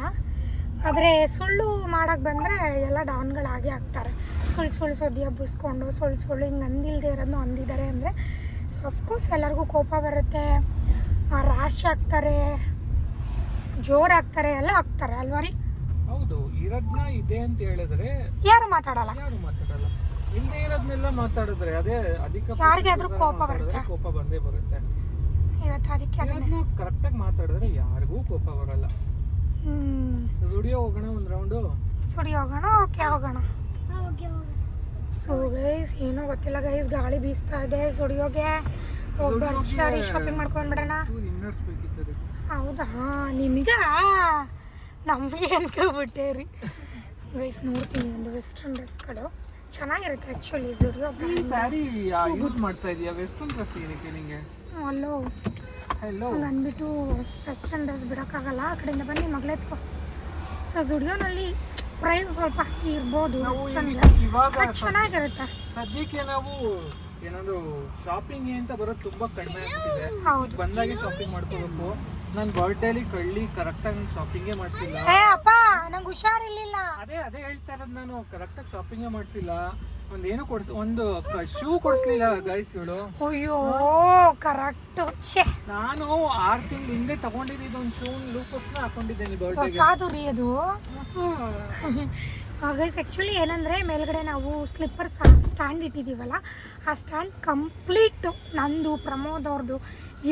Speaker 1: ಆದರೆ ಸುಳ್ಳು ಮಾಡೋಕ್ಕೆ ಬಂದರೆ ಎಲ್ಲ ಡಾನ್ಗಳಾಗಿ ಆಗ್ತಾರೆ ಸುಳ್ಳು ಸುಳ್ಳು ಸುದ್ದಿ ಹಬ್ಬಿಸ್ಕೊಂಡು ಸುಳ್ಳು ಸುಳ್ಳು ಹಿಂಗೆ ಅಂದಿಲ್ಲದೆ ಇರೋದು ಅಂದಿದ್ದಾರೆ ಅಂದರೆ ಸೊ ಅಫ್ಕೋರ್ಸ್ ಎಲ್ಲರಿಗೂ ಕೋಪ ಬರುತ್ತೆ. ರಾಶ್ ಆಗ್ತಾರೆ ಜೋರಾಗ್ತಾರೆ ಎಲ್ಲ ಆಗ್ತಾರೆ ಅಲ್ವಾರಿ
Speaker 2: ಹೌದು ಇರೋದ್ನ ಇದೆ ಅಂತ ಹೇಳಿದ್ರೆ
Speaker 1: ಯಾರು ಮಾತಾಡಲ್ಲ?
Speaker 2: ಯಾರು ಮಾತಾಡಲ್ಲ? ಇಲ್ಲದೆ ಇರೋದ್ನೆಲ್ಲ ಮಾತಾಡಿದ್ರೆ ಅದೇ ಅಧಿಕ
Speaker 1: ಯಾರಿಗಾದ್ರೂ ಕೋಪ ಬರುತ್ತೆ.
Speaker 2: ಕೋಪ ಬಂದೇ ಬರುತ್ತೆ.
Speaker 1: ಇವತ್ತು ಅದಕ್ಕೆ ಅದನ್ನ.
Speaker 2: ಕರೆಕ್ಟಾಗಿ ಮಾತಾಡಿದ್ರೆ ಯಾರಿಗೂ ಕೋಪ ಬರಲ್ಲ. ದುಡಿಯೋ ಹೋಗೋಣ ಒಂದು ರೌಂಡು
Speaker 1: ಸುಡಿ ಹೋಗೋಣ ಓಕೆ ಹೋಗೋಣ. ಸೊ ಗೈಸ್ ಏನೋ ಗೊತ್ತಿಲ್ಲ ಗೈಸ್ ಗಾಳಿ ಬೀಸ್ತಾ ಇದೆ ಸುಡಿಯೋಗೆ. ಹೋಗ್ಬಾರ್ದು ಶಾಪಿಂಗ್ ಮಾಡ್ಕೊಂಡ್ಬಿಡೋಣ ಹೌದಾ? ನಿನಗ? ನಮಗೆ ಅನ್ಕೋಬಿಟ್ಟೆ ರೀ ಗೈಸ್ ನೋಡ್ತೀನಿ ಒಂದು ವೆಸ್ಟರ್ನ್ ಡ್ರೆಸ್ಗಳು ಚೆನ್ನಾಗಿರುತ್ತೆ ಆ್ಯಕ್ಚುಲಿ ಜುಡಿಯೋ
Speaker 2: ಈ ಸ್ಯಾರಿ ಯೂಸ್ ಮಾಡ್ತಾ ಇದೀಯಾ? ವೆಸ್ಟರ್ನ್ ಡ್ರೆಸ್ ಏನಕ್ಕೆ ನಿಂಗೆ?
Speaker 1: ಅಲ್ಲೋ.
Speaker 2: ಹಲೋ
Speaker 1: ಅಂದ್ಬಿಟ್ಟು ವೆಸ್ಟರ್ನ್ ಡ್ರೆಸ್ ಬಿಡೋಕ್ಕಾಗಲ್ಲ. ಆ ಕಡೆಯಿಂದ ಬನ್ನಿ ಮಗಳೆತ್ಕೊ ಸೊ ಜುಡಿಯೋನಲ್ಲಿ ಪ್ರೈಸ್ ಸ್ವಲ್ಪ ಇರ್ಬೋದು ವೆಸ್ಟರ್ನ್ಗೆ
Speaker 2: ಇವಾಗ
Speaker 1: ಚೆನ್ನಾಗಿರುತ್ತೆ.
Speaker 2: ಸದ್ಯಕ್ಕೆ ನಾವು ಏನಾದ್ರು ಶಾಪಿಂಗ್ ಅಂತ ಬರೋದು ತುಂಬಾ ಕಡಿಮೆ ಆಗ್ತಿದೆ
Speaker 1: ಹೌದು.
Speaker 2: ಬಂದಾಗೆ ಶಾಪಿಂಗ್ ಮಾಡ್ಕೋಬೇಕು. ನಾನು ಬರ್ಡೇಲಿ ಕಳ್ಳಿ ಕರೆಕ್ಟಾಗಿ ಶಾಪಿಂಗೇ ಮಾಡ್ಸಿಲ್ಲ.
Speaker 1: ಏ ಅಪ್ಪ ನಂಗೆ ಹುಷಾರಿರ್ಲಿಲ್ಲ.
Speaker 2: ಅದೇ ಅದೇ ಹೇಳ್ತಾ ಇರೋದು ನಾನು ಕರೆಕ್ಟಾಗಿ ಶಾಪಿಂಗೇ ಮಾಡ್ಸಿಲ್ಲ. ಒಂದ್ ಏನು ಕೊಡ್ಸ ಒಂದು ಶೂ ಕೊಡ್ಸ್ಲಿಲ್ಲ ಗೈಸ್ ಇವಳು.
Speaker 1: ಅಯ್ಯೋ ಕರೆಕ್ಟ್ ಛೇ.
Speaker 2: ನಾನು ಆರ್ ತಿಂಗಳ ಹಿಂದೆ ತಗೊಂಡಿದ್ದು ಒಂದು ಶೂ ಲೂಕ್ ಹಾಕೊಂಡಿದ್ದೇನೆ ಬರ್ಡೇ
Speaker 1: ಹೊಸಾದು ರೀ ಅದು. ಗೈಸ್ ಆ್ಯಕ್ಚುಲಿ ಏನಂದರೆ ಮೇಲ್ಗಡೆ ನಾವು ಸ್ಲಿಪ್ಪರ್ ಸ್ಟ್ಯಾಂಡ್ ಇಟ್ಟಿದ್ದೀವಲ್ಲ, ಆ ಸ್ಟ್ಯಾಂಡ್ ಕಂಪ್ಲೀಟು ನಂದು, ಪ್ರಮೋದ್ ಅವ್ರದ್ದು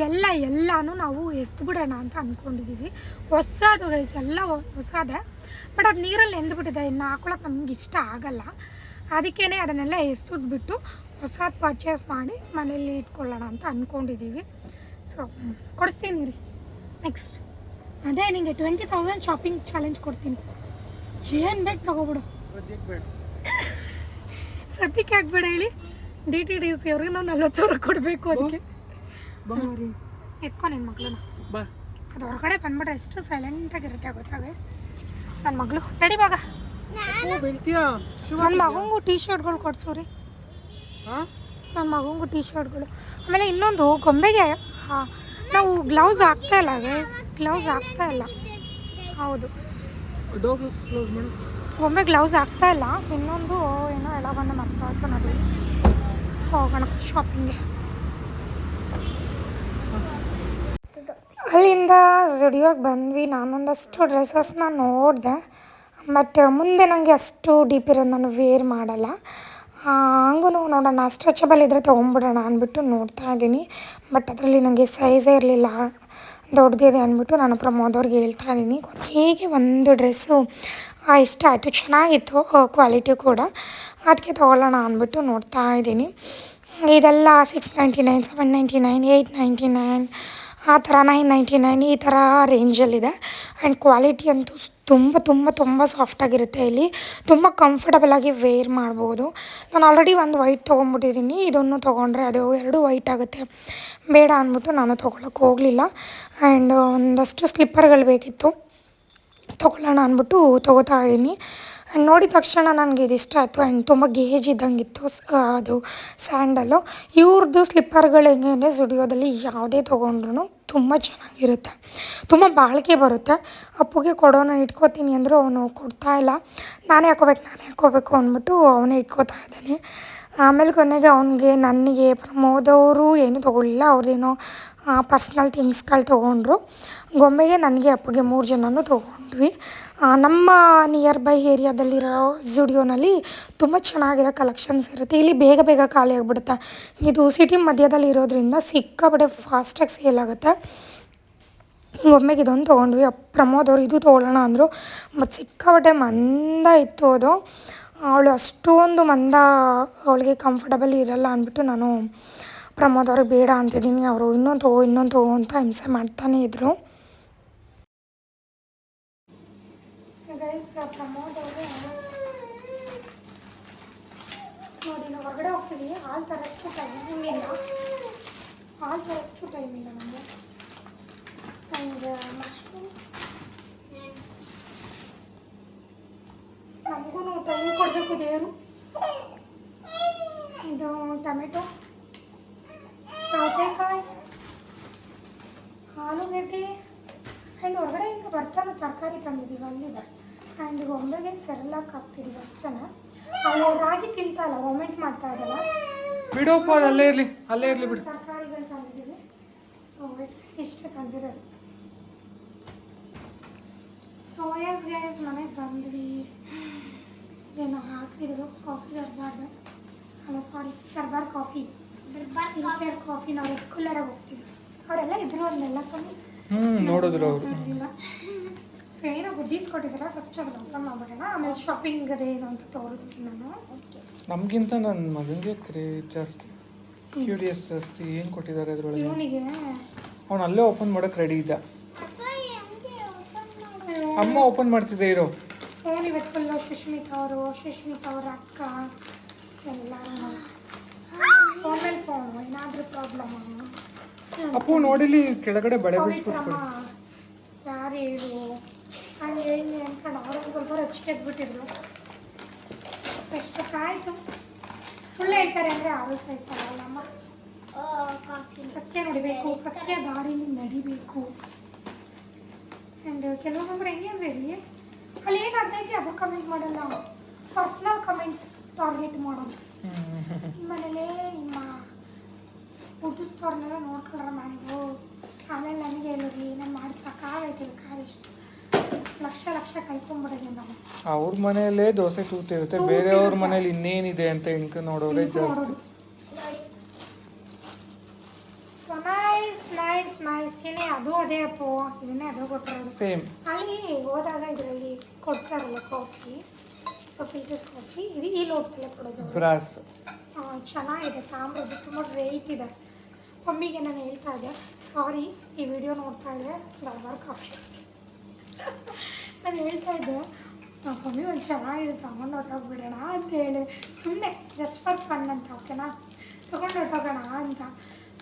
Speaker 1: ಎಲ್ಲ, ಎಲ್ಲನೂ ನಾವು ಬಿಡೋಣ ಅಂತ ಅಂದ್ಕೊಂಡಿದ್ದೀವಿ ಹೊಸದು ಗೈಸ್ ಎಲ್ಲ ಹೊಸದೆ. ಬಟ್ ಅದು ನೀರಲ್ಲಿ ಎಂದ್ಬಿಟ್ಟಿದೆ ಇನ್ನು ಹಾಕೊಳಕ್ಕೆ ನಮ್ಗೆ ಇಷ್ಟ ಆಗಲ್ಲ. ಅದಕ್ಕೇ ಅದನ್ನೆಲ್ಲ ಎಸ್ದುಬಿಟ್ಟು ಹೊಸದು ಪರ್ಚೇಸ್ ಮಾಡಿ ಮನೇಲಿ ಇಟ್ಕೊಳ್ಳೋಣ ಅಂತ ಅಂದ್ಕೊಂಡಿದ್ದೀವಿ ಸೊ ಕೊಡಿಸ್ತೀನಿ ರೀ ನೆಕ್ಸ್ಟ್ ಅದೇ ನಿಮಗೆ ಟ್ವೆಂಟಿ ತೌಸಂಡ್ ಶಾಪಿಂಗ್ ಚಾಲೆಂಜ್ ಕೊಡ್ತೀನಿ. ಏನು ಬೇಕು ತಗೋಬಿಡು.
Speaker 2: ಸದ್ಯಕ್ಕೆ ಬೇಡ
Speaker 1: ಸದ್ಯಕ್ಕೆ ಆಗ್ಬೇಡ ಹೇಳಿ. ಡಿ ಟಿ ಡಿ ಸಿ ಅವ್ರಿಗೆ ನಾವು ನಲ್ವತ್ತು ಸಾವಿರ ಕೊಡಬೇಕು ಅದಕ್ಕೆ. ಎತ್ಕೊ ನಿನ್ನ ಮಗಳನ್ನ.
Speaker 2: ಬಾ.
Speaker 1: ಅದು ಹೊರಗಡೆ ಬಂದ್ಬಿಟ್ರೆ ಎಷ್ಟು ಸೈಲೆಂಟಾಗಿರುತ್ತೆ ಗೊತ್ತಾ ಗೈಸ್ ನನ್ನ ಮಗಳು. ರೆಡಿ ಬಾಗ ನನ್ನ ಮಗಂಗೂ ಟೀ ಶರ್ಟ್ಗಳು ಕೊಡ್ಸೋರಿ. ರೀ
Speaker 2: ಹಾ?
Speaker 1: ನನ್ನ ಮಗಂಗೂ ಟೀ ಶರ್ಟ್ಗಳು ಆಮೇಲೆ ಇನ್ನೊಂದು ಗೊಂಬೆಗೆ ಹಾ, ನಾವು ಗ್ಲೌಸ್ ಹಾಕ್ತಾ ಇಲ್ಲ ಗೈಸ್ ಗ್ಲೌಸ್ ಹಾಕ್ತಾ ಇಲ್ಲ. ಹೌದು. ಒಮ್ಮೆ ಗ್ಲೌಸ್ ಆಗ್ತಾ ಇಲ್ಲ. ಇನ್ನೊಂದು ಏನೋ ಎಳವನ್ನ ಮರ್ತಾಯ್ತು ನೋಡಿ ಹೋಗೋಣ ಶಾಪಿಂಗ್ಗೆ ಅಲ್ಲಿಂದ ಜುಡಿಯೋಗೆ ಬಂದ್ವಿ. ನಾನೊಂದಷ್ಟು ಡ್ರೆಸ್ಸಸ್ನ ನೋಡಿದೆ. ಬಟ್ ಮುಂದೆ ನನಗೆ ಅಷ್ಟು ಡೀಪ್ ಇರೋದು ನಾನು ವೇರ್ ಮಾಡಲ್ಲ ಹಂಗೂ ನೋಡೋಣ ಸ್ಟ್ರೆಚಬಲ್ ಇದ್ದರೆ ತೊಗೊಂಬಿಡೋಣ ಅಂದ್ಬಿಟ್ಟು ನೋಡ್ತಾ ಇದ್ದೀನಿ. ಬಟ್ ಅದರಲ್ಲಿ ನನಗೆ ಸೈಜೇ ಇರಲಿಲ್ಲ. ದೊಡ್ಡದಿದೆ ಅಂದ್ಬಿಟ್ಟು ನಾನು ಪ್ರಮೋದ್ ಅವ್ರಿಗೆ ಹೇಳ್ತಾ ಇದ್ದೀನಿ. ಹೇಗೆ ಒಂದು ಡ್ರೆಸ್ಸು ಇಷ್ಟ ಆಯಿತು, ಚೆನ್ನಾಗಿತ್ತು ಕ್ವಾಲಿಟಿ ಕೂಡ. ಅದಕ್ಕೆ ತೊಗೊಳ್ಳೋಣ ಅಂದ್ಬಿಟ್ಟು ನೋಡ್ತಾ ಇದ್ದೀನಿ. ಇದೆಲ್ಲ six ninety nine seven ninety nine eight ninety nine ಆ ಥರ ನೈನ್ ನೈಂಟಿ ನೈನ್ ಈ ಥರ ರೇಂಜಲ್ಲಿದೆ. ಆ್ಯಂಡ್ ಕ್ವಾಲಿಟಿ ಅಂತೂ ತುಂಬ ತುಂಬ ತುಂಬ ಸಾಫ್ಟಾಗಿರುತ್ತೆ ಇಲ್ಲಿ. ತುಂಬ ಕಂಫರ್ಟಬಲಾಗಿ ವೇರ್ ಮಾಡ್ಬೋದು. ನಾನು ಆಲ್ರೆಡಿ ಒಂದು ವೈಟ್ ತೊಗೊಂಡ್ಬಿಟ್ಟಿದ್ದೀನಿ ಇದನ್ನು ತೊಗೊಂಡ್ರೆ ಅದು ಎರಡು ವೈಟ್ ಆಗುತ್ತೆ. ಬೇಡ ಅಂದ್ಬಿಟ್ಟು ನಾನು ತೊಗೊಳಕ್ಕೆ ಹೋಗಲಿಲ್ಲ. ಆ್ಯಂಡ್ ಒಂದಷ್ಟು ಸ್ಲಿಪ್ಪರ್ಗಳು ಬೇಕಿತ್ತು. ತೊಗೊಳ್ಳೋಣ ಅಂದ್ಬಿಟ್ಟು ತೊಗೋತಾ ಇದ್ದೀನಿ. ನೋಡಿದ ತಕ್ಷಣ ನನಗೆ ಇದು ಇಷ್ಟ ಆಯಿತು. ಆ್ಯಂಡ್ ತುಂಬ ಗೇಜ್ ಇದ್ದಂಗೆ ಇತ್ತು ಅದು ಸ್ಯಾಂಡಲು. ಇವ್ರದ್ದು ಸ್ಲಿಪ್ಪರ್ಗಳು ಹೆಂಗೆ ಅಂದರೆ ಸ್ಟುಡಿಯೋದಲ್ಲಿ ಯಾವುದೇ ತೊಗೊಂಡ್ರು ತುಂಬ ಚೆನ್ನಾಗಿರುತ್ತೆ. ತುಂಬ ಬಾಳಿಕೆ ಬರುತ್ತೆ. ಅಪ್ಪುಗೆ ಕೊಡೋಣ ಇಟ್ಕೋತೀನಿ ಅಂದರೂ ಅವನು ಕೊಡ್ತಾ ಇಲ್ಲ. ನಾನೇ ಹಾಕೋಬೇಕು ನಾನೇ ಹಾಕೋಬೇಕು ಅಂದ್ಬಿಟ್ಟು ಅವನೇ ಇಟ್ಕೋತಾ ಇದ್ದಾನೆ. ಆಮೇಲೆ ಕೊನೆಗೆ ಅವನಿಗೆ ನನಗೆ ಪ್ರಮೋದ್ ಅವರು ಏನೂ ತೊಗೊಳ್ಳಿಲ್ಲ ಅವ್ರೇನೋ ಪರ್ಸ್ನಲ್ ಥಿಂಗ್ಸ್ಗಳು ತೊಗೊಂಡ್ರು. ಗೊಂಬೆಗೆ ನನಗೆ ಅಪ್ಪಗೆ ಮೂರು ಜನನೂ ತೊಗೊಂಡ್ವಿ. ನಮ್ಮ ನಿಯರ್ ಬೈ ಏರಿಯಾದಲ್ಲಿರೋ ಝುಡಿಯೋನಲ್ಲಿ ತುಂಬ ಚೆನ್ನಾಗಿರೋ ಕಲೆಕ್ಷನ್ಸ್ ಇರುತ್ತೆ. ಇಲ್ಲಿ ಬೇಗ ಬೇಗ ಖಾಲಿ ಆಗಿಬಿಡುತ್ತೆ. ಇದು ಸಿಟಿ ಮಧ್ಯದಲ್ಲಿ ಇರೋದ್ರಿಂದ ಸಿಕ್ಕಾಪಟ್ಟೆ ಫಾಸ್ಟಾಗಿ ಸೇಲ್ ಆಗುತ್ತೆ. ಒಮ್ಮೆಗೆ ಇದೊಂದು ತೊಗೊಂಡ್ವಿ. ಪ್ರಮೋದ್ ಅವರು ಇದು ತೊಗೊಳ್ಳೋಣ ಅಂದರು. ಮತ್ತು ಸಿಕ್ಕಾಪಟ್ಟೆ ಮಂದ ಇತ್ತು ಅದು. ಅವಳು ಅಷ್ಟೊಂದು ಮಂದ ಅವಳಿಗೆ ಕಂಫರ್ಟಬಲ್ ಇರಲ್ಲ ಅಂದ್ಬಿಟ್ಟು ನಾನು ಪ್ರಮೋದ್ ಅವ್ರಿಗೆ ಬೇಡ ಅಂತಿದ್ದೀನಿ. ಅವರು ಇನ್ನೊಂದು ತಗೋ ಇನ್ನೊಂದು ತಗೋ ಅಂತ ಹಿಂಸೆ ಮಾಡ್ತಾನೇ ಇದ್ದರು ನೋಡಿ, ನಾವು ಹೊರಗಡೆ ಹೋಗ್ತೀವಿ. ಹಾಲು ತರಷ್ಟು ಟೈಮಿಂಗ್ ಇಲ್ಲ. ಹಾಲು ತರಷ್ಟು ಟೈಮ್ ಇಲ್ಲ ನಮಗೆ. ಆ್ಯಂಡ್ ಮಶ್ರೂಮ್ ನಮಗೂ ಟೈಮ್ ಕೊಡಬೇಕು ದೇವರು. ಇದು ಟೊಮೆಟೊ ಸೌತೆಕಾಯಿ ಆಲೂಗಡ್ಡೆ ಆ್ಯಂಡ್ ಹೊರಗಡೆಯಿಂದ ಬರ್ತಾನೆ ತರಕಾರಿ ತಂದಿದ್ದೀವಿ ಅಲ್ಲಿದೆ. ಆ್ಯಂಡ್ ಒಮ್ಮೆಗೆ ಸೆರಲಾಕ್ ಹಾಕ್ತಿದ್ದೀವಿ ಅಷ್ಟೇನ? ಅವ್ರು ರಾಗಿ ತಿಂತಲ್ಲ ವಾಮಿಟ್ ಮಾಡ್ತಾ ಇದ್ದಲ್ಲ
Speaker 2: ಬಿಡೋಪ್ಪ ಅಲ್ಲೇ ಇರಲಿ ಅಲ್ಲೇ ಇರಲಿ ಬಿಡು.
Speaker 1: ತರಕಾರಿಗಳು ತಂದಿದ್ದೀವಿ. ಸೊ ಇಷ್ಟು ತಂದಿರೋದು. ಸೊ ಎಸ್ ಗ್ಯಾಸ್ ಮನೆಗೆ ಬಂದ್ವಿ. ಏನೋ ಹಾಕಿದ್ರು ಕಾಫಿ ಬರಬಾರ್ದು. ಅಲ್ಲ sorry Darbar coffee. Filter coffee. ನಾವು ರೆಗ್ಯುಲರಾಗಿ ಹೋಗ್ತೀವಿ. ಅವರೆಲ್ಲ ಇದ್ರು ಅದನ್ನೆಲ್ಲ ಕಮ್ಮಿ.
Speaker 2: ಹ್ಞೂ ನೋಡಿದ್ರು ಅವರು.
Speaker 1: ಇರಲಿಲ್ಲ. ಸೊ ಏನೋ ಗುಡ್ಡೀಸ್ ಕೊಟ್ಟಿದ್ದಾರೆ ಫಸ್ಟ್ ಅದು ಓಪನ್ ಮಾಡ್ಬಿಡೋಣ. ಆಮೇಲೆ ಶಾಪಿಂಗ್ ಅದೇನು ಅಂತ ತೋರಿಸ್ತೀನಿ ನಾನು.
Speaker 2: ನಮಗಿಂತ ನನ್ನ ಮಗನಿಗೆ ಕ್ರೇ ಜಾಸ್ತಿ ಕ್ಯೂರಿಯಸ್ ಜಾಸ್ತಿ. ಏನು ಕೊಟ್ಟಿದ್ದಾರೆ ಅದರೊಳಗೆ?
Speaker 1: ಇವನಿಗೆ
Speaker 2: ಅವ್ನು ಅಲ್ಲೇ ಓಪನ್ ಮಾಡೋಕೆ ರೆಡಿ ಇದ್ದ. ಅಮ್ಮ ಓಪನ್ ಮಾಡ್ತಿದ್ದೆ ಇರೋ.
Speaker 1: ಫೋನ್ ಇವತ್ತು ಫುಲ್ಲು ಸುಷ್ಮಿತಾ ಅವರು ಸುಶ್ಮಿತಾ ಅವರ ಅಕ್ಕ ಎಲ್ಲ. ಫೋನ್ ಮೇಲೆ ಫೋನ್ ಏನಾದರೂ ಪ್ರಾಬ್ಲಮ್
Speaker 2: ಅಪ್ಪು ನೋಡಿಲಿ ಕೆಳಗಡೆ ಬಳೆ
Speaker 1: ಪವಿತ್ರಮ್ಮ ಯಾರು ಹೇಳು ಹಂಗೆ ಹಿಂಗೆ ಅನ್ಕೊಂಡು ಅವ್ರಿಗೆ ಸ್ವಲ್ಪ ರಚಿಕೆ ಎದ್ಬಿಟ್ಟಿದ್ರು. ಸೊ ಎಷ್ಟೊತ್ತಾಯಿತು? ಸುಳ್ಳು ಹೇಳ್ತಾರೆ ಅಂದರೆ ಆರು ಸಹಿಸಲ್ಲ ಸತ್ಯ ನಡಿಬೇಕು ಸತ್ಯ ದಾರಿಲಿ ನಡಿಬೇಕು. ಆ್ಯಂಡ್ ಕೆಲವೊಬ್ಬರು ಹೆಂಗೆ ಅಂದರೆ ಇಲ್ಲಿ ಅಲ್ಲಿ ಏನು ಅರ್ಥ ಐತಿ ಅದು ಕಮೆಂಟ್ ಮಾಡಲ್ಲ. ಪರ್ಸ್ನಲ್ ಕಮೆಂಟ್ಸ್ ಟಾರ್ಗೆಟ್ ಮಾಡೋದು. ನಿಮ್ಮ ಮನೇಲೇ ನಿಮ್ಮ ಹುಟ್ಟಿಸ್ತವ್ರನ್ನೆಲ್ಲ ನೋಡ್ಕೊಳ್ಳೋಣ ಮಾಡಿದ್ರು ಆಮೇಲೆ ನನಗೆ ಹೇಳಿದ್ರಿ ನಾನು ಮಾಡಿ ಸಾಕಾಗೈತಿಲ್ಲ ಕಾರ್ ಇಷ್ಟು. ಲಕ್ಷ ಲಕ್ಷ ಕಳ್ಕೊಂಬಿಡೋದು ನಾವು.
Speaker 2: ಅವ್ರ ಮನೆಯಲ್ಲೇ ದೋಸೆ ತೂತಿರುತ್ತೆ. ಬೇರೆಯವ್ರ ಮನೇಲಿ ಇನ್ನೇನಿದೆ ಅಂತ ಇಂಕ
Speaker 1: ನೋಡೋದೇ
Speaker 2: ಜಾಸ್ತಿ.
Speaker 1: ನೋಡೋದು ಸೊ ನೈಸ್ ನೈಸ್ ಚಿನ್ನೆ ಅದು ಅದೇ ಅಪ್ಪು. ಇದನ್ನೇ ಅದು ಕೊಟ್ಟಿರೋದು
Speaker 2: ಸೇಮ್
Speaker 1: ಅಲ್ಲಿ ಹೋದಾಗ ಇದರಲ್ಲಿ ಕೊಡ್ತಾರಲ್ಲ ಕಾಫಿ ಸೊ ಫಿಲ್ಟರ್ ಕಾಫಿ ಇದು ಈ ಲೋಟದಲ್ಲೇ ಕೊಡೋದು.
Speaker 2: ಬ್ರಾಸ್
Speaker 1: ಚೆನ್ನಾಗಿದೆ. ತಾಮ್ರದ್ದು ತುಂಬ ರೇಟ್ ಇದೆ. ಮಮ್ಮಿಗೆ ನಾನು ಹೇಳ್ತಾ ಇದ್ದೆ ಸಾರಿ ಈ ವಿಡಿಯೋ ನೋಡ್ತಾ ಇದ್ದೆ ದರ್ಬಾರ್ ಕಾಫಿ ನಾನು ಹೇಳ್ತಾ ಇದ್ದೆ ಮಮ್ಮಿ ಒಂದು ಚೆನ್ನಾಗಿದೆ ತಗೊಂಡು ಹೊರಟೋಗ್ಬಿಡೋಣ ಅಂತ ಹೇಳಿ. ಸುಮ್ಮನೆ ಜಸ್ಟ್ ಫಾರ್ ಫನ್ ಅಂತ ಓಕೆನಾ ತೊಗೊಂಡು ಹೊರಟೋಗೋಣ ಅಂತ.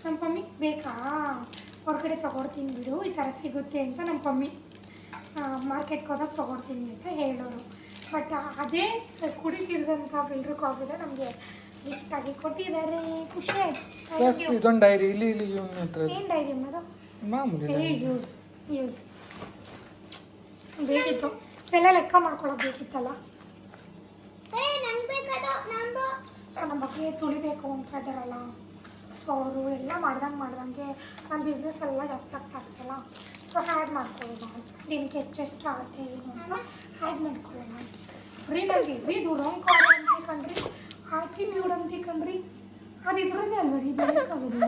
Speaker 1: ನಮ್ಮ ಪಮ್ಮಿಗೆ ಬೇಕಾ? ಹೊರಗಡೆ ತೊಗೊಡ್ತೀನಿ ಬಿಡು ಈ ಥರ ಸಿಗುತ್ತೆ ಅಂತ ನಮ್ಮ ಪಮ್ಮಿ. ಮಾರ್ಕೆಟ್ಗೆ ಹೋದಾಗ ತೊಗೊಡ್ತೀನಿ ಅಂತ ಹೇಳೋರು. ಬಟ್ ಅದೇ ಕುಡಿತಿದ್ದಂಥ ಫಿಲ್ಟರ್ ಕಾಫಿನ ನಮಗೆ ಗಿಫ್ಟಾಗಿ ಕೊಟ್ಟಿದ್ದಾರೆ. ಖುಷಿ
Speaker 2: ಪ್ಲಸ್
Speaker 1: ಆಯ್ತು
Speaker 2: ಇದೊಂದು ಡೈರಿ ಇಲ್ಲಿ ಇಲ್ಲಿ
Speaker 1: ಏನು ಡೈರಿ ಅನ್ನೋದು
Speaker 2: ಮಾಮೂಲಿ
Speaker 1: ಏ ಯೂಸ್ ಯೂಸ್ ಬೇಕಿತ್ತು. ಎಲ್ಲ ಲೆಕ್ಕ ಮಾಡ್ಕೊಳ್ಳೋದು ಬೇಕಿತ್ತಲ್ಲ? ಸೊ ನಮ್ಮ ಬಗ್ಗೆ ತುಳಿಬೇಕು ಅಂತ ಇದ್ದಾರಲ್ಲ. ಸೊ ಅವರು ಎಲ್ಲ ಮಾಡ್ದಂಗೆ ಮಾಡ್ದಂಗೆ ನಮ್ಮ ಬಿಸ್ನೆಸ್ ಎಲ್ಲ ಜಾಸ್ತಿ ಆಗ್ತಾ ಇರ್ತಲ್ಲ ಸೊ ಆ್ಯಡ್ ಮಾಡ್ಕೊಳ್ಳೋಣ. ಅಂತ ದಿನಕ್ಕೆ ಎಷ್ಟೆಷ್ಟು ಆಗುತ್ತೆ ಏನು ಅಂತ ಆ್ಯಡ್ ಮಾಡ್ಕೊಳ್ಳೋಣ. ರೀ ಇದು ಹೆವಿ ಕಾಲು ಅಂತ ಹಾಕಿ ಆಟಿಟ್ಯೂಡ್ ಅಂತ ಅದು ಅದಿದ್ರೇ ಅಲ್ವ ರೀ? ಬೆಳಕಾಗೋದು